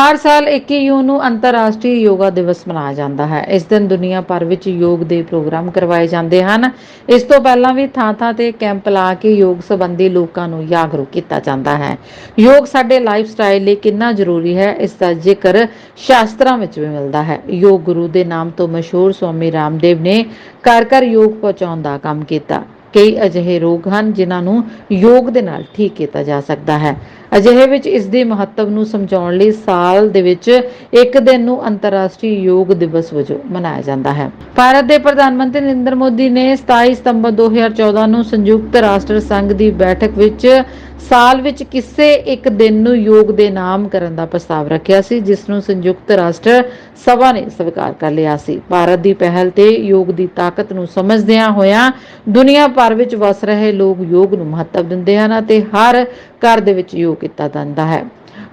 ਹਰ ਸਾਲ 21 ਜੂਨ ਨੂੰ ਅੰਤਰਰਾਸ਼ਟਰੀ ਯੋਗਾ ਦਿਵਸ ਮਨਾਇਆ ਜਾਂਦਾ ਹੈ। ਇਸ ਦਿਨ ਦੁਨੀਆ ਭਰ ਵਿੱਚ ਯੋਗ ਦੇ ਪ੍ਰੋਗਰਾਮ ਕਰਵਾਏ ਜਾਂਦੇ ਹਨ। ਇਸ ਤੋਂ ਪਹਿਲਾਂ ਵੀ ਥਾਂ-ਥਾਂ ਤੇ ਕੈਂਪ ਲਾ ਕੇ ਯੋਗ ਸੰਬੰਧੀ ਲੋਕਾਂ ਨੂੰ ਜਾਗਰੂਕ ਕੀਤਾ ਜਾਂਦਾ ਹੈ। ਯੋਗ ਸਾਡੇ ਲਾਈਫ ਸਟਾਈਲ ਲਈ ਕਿੰਨਾ ਜ਼ਰੂਰੀ ਹੈ, ਇਸ ਦਾ ਜ਼ਿਕਰ ਸ਼ਾਸਤਰਾਂ ਵਿੱਚ ਵੀ ਮਿਲਦਾ ਹੈ। ਯੋਗ ਗੁਰੂ ਦੇ ਨਾਮ ਤੋਂ ਮਸ਼ਹੂਰ ਸਵਾਮੀ ਰਾਮਦੇਵ ਨੇ ਘਰ ਘਰ ਯੋਗ ਪਹੁੰਚਾਉਣ ਦਾ ਕੰਮ ਕੀਤਾ। ਕਈ ਅਜਿਹੇ ਰੋਗ ਹਨ ਜਿਨ੍ਹਾਂ ਨੂੰ ਯੋਗ ਦੇ ਨਾਲ ਠੀਕ ਕੀਤਾ ਜਾ ਸਕਦਾ ਹੈ। ਅਜਿਹੇ ਵਿੱਚ ਇਸ ਦੇ ਮਹੱਤਵ ਨੂੰ ਸਮਝਾਉਣ ਲਈ ਸਾਲ ਦੇ ਵਿੱਚ ਇੱਕ ਦਿਨ ਨੂੰ ਅੰਤਰਰਾਸ਼ਟਰੀ ਯੋਗ ਦਿਵਸ ਵਜੋਂ ਮਨਾਇਆ ਜਾਂਦਾ ਹੈ। ਭਾਰਤ ਦੇ ਪ੍ਰਧਾਨ ਮੰਤਰੀ ਨਰਿੰਦਰ ਮੋਦੀ ਨੇ 27 ਸਤੰਬਰ 2014 ਨੂੰ ਸੰਯੁਕਤ ਰਾਸ਼ਟਰ ਸੰਘ ਦੀ ਬੈਠਕ ਵਿੱਚ ਸਾਲ ਵਿੱਚ ਕਿਸੇ ਇੱਕ ਦਿਨ ਨੂੰ ਯੋਗ ਦੇ ਨਾਮ ਕਰਨ ਦਾ ਪ੍ਰਸਤਾਵ ਰੱਖਿਆ ਸੀ, ਜਿਸ ਨੂੰ ਸੰਯੁਕਤ ਰਾਸ਼ਟਰ ਸਭਾ ਨੇ ਸਵੀਕਾਰ ਕਰ ਲਿਆ ਸੀ। ਭਾਰਤ ਦੀ ਪਹਿਲ ਤੇ ਯੋਗ ਦੀ ਤਾਕਤ ਨੂੰ ਸਮਝਦਿਆਂ ਹੋਇਆਂ ਦੁਨੀਆ ਭਰ ਵਿੱਚ ਵਸ ਰਹੇ ਲੋਕ ਯੋਗ ਨੂੰ ਮਹੱਤਵ ਦਿੰਦੇ ਹਨ ਅਤੇ ਹਰ ਘਰ ਦੇ ਵਿੱਚ ਯੋਗ ਕੀਤਾ ਜਾਂਦਾ ਹੈ।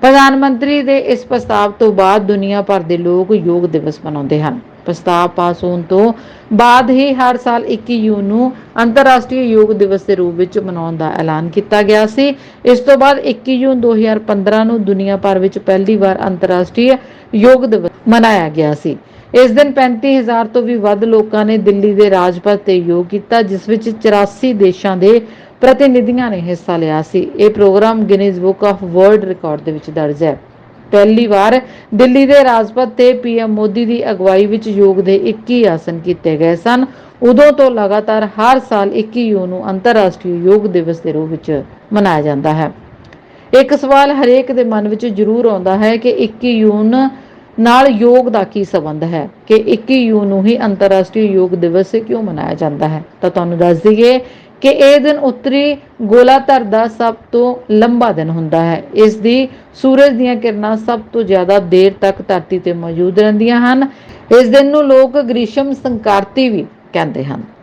ਪ੍ਰਧਾਨ ਮੰਤਰੀ ਦੇ ਇਸ ਪ੍ਰਸਤਾਵ ਤੋਂ ਬਾਅਦ ਦੁਨੀਆ ਭਰ ਦੇ ਲੋਕ ਯੋਗ ਦਿਵਸ ਮਨਾਉਂਦੇ ਹਨ। ਪ੍ਰਸਤਾਵ ਪਾਸ ਹੋਣ ਤੋਂ ਬਾਅਦ ਹੀ ਹਰ ਸਾਲ 21 ਜੂਨ ਨੂੰ ਅੰਤਰਰਾਸ਼ਟਰੀ ਯੋਗ ਦਿਵਸ ਦੇ ਰੂਪ ਵਿੱਚ ਮਨਾਉਣ ਦਾ ਐਲਾਨ ਕੀਤਾ ਗਿਆ ਸੀ। ਇਸ ਤੋਂ ਬਾਅਦ 21 ਜੂਨ 2015 ਨੂੰ ਦੁਨੀਆ ਭਰ ਵਿੱਚ ਪਹਿਲੀ ਵਾਰ ਅੰਤਰਰਾਸ਼ਟਰੀ ਯੋਗ ਦਿਵਸ ਮਨਾਇਆ ਗਿਆ ਸੀ। ਇਸ ਦਿਨ 35000 ਤੋਂ ਵੀ ਵੱਧ ਲੋਕਾਂ ਨੇ ਦਿੱਲੀ ਦੇ ਰਾਜਪਥ ਤੇ ਯੋਗ ਕੀਤਾ, ਜਿਸ ਵਿੱਚ 84 ਦੇਸ਼ਾਂ ਦੇ ਪ੍ਰਤੀਨਿਧੀਆਂ ਨੇ ਹਿੱਸਾ ਲਿਆ ਸੀ। ਇਹ program Guinness book of world record ਦੇ ਵਿੱਚ ਦਰਜ ਹੈ। ਪਹਿਲੀ ਵਾਰ ਦਿੱਲੀ ਦੇ ਰਾਜਪਥ ਤੇ ਪੀਐਮ ਮੋਦੀ ਦੀ ਅਗਵਾਈ ਵਿੱਚ ਯੋਗ ਦੇ 21 ਆਸਨ ਕੀਤੇ ਗਏ ਸਨ। ਉਦੋਂ ਤੋਂ ਲਗਾਤਾਰ ਹਰ ਸਾਲ 21 ਜੂਨ ਨੂੰ ਅੰਤਰਰਾਸ਼ਟਰੀ ਯੋਗ ਦਿਵਸ ਦੇ ਰੂਪ ਵਿੱਚ ਮਨਾਇਆ ਜਾਂਦਾ ਹੈ। ਇੱਕ ਸਵਾਲ ਹਰੇਕ ਦੇ ਮਨ ਵਿੱਚ ਜ਼ਰੂਰ ਆਉਂਦਾ ਹੈ ਕਿ 21 ਜੂਨ ਨਾਲ ਯੋਗ ਦਾ ਕੀ ਸੰਬੰਧ ਹੈ? ਕਿ 21 ਜੂਨ ਨੂੰ ਹੀ ਅੰਤਰਰਾਸ਼ਟਰੀ ਯੋਗ ਦਿਵਸ ਕਿਉਂ ਮਨਾਇਆ ਜਾਂਦਾ ਹੈ? ਤਾਂ ਤੁਹਾਨੂੰ ਦੱਸ ਦਈਏ ਕਿ ਇਹ ਦਿਨ ਉੱਤਰੀ ਗੋਲਾਧਰ ਦਾ ਸਭ ਤੋਂ ਲੰਬਾ ਦਿਨ ਹੁੰਦਾ ਹੈ। ਇਸ ਦੀ ਸੂਰਜ ਦੀਆਂ ਕਿਰਨਾਂ ਸਭ ਤੋਂ ਜ਼ਿਆਦਾ ਦੇਰ ਤੱਕ ਧਰਤੀ ਤੇ ਮੌਜੂਦ ਰਹਿੰਦੀਆਂ ਹਨ। ਇਸ ਦਿਨ ਨੂੰ ਲੋਕ ਗ੍ਰੀਸ਼ਮ ਸੰਕਾਰਤੀ ਵੀ ਕਹਿੰਦੇ ਹਨ।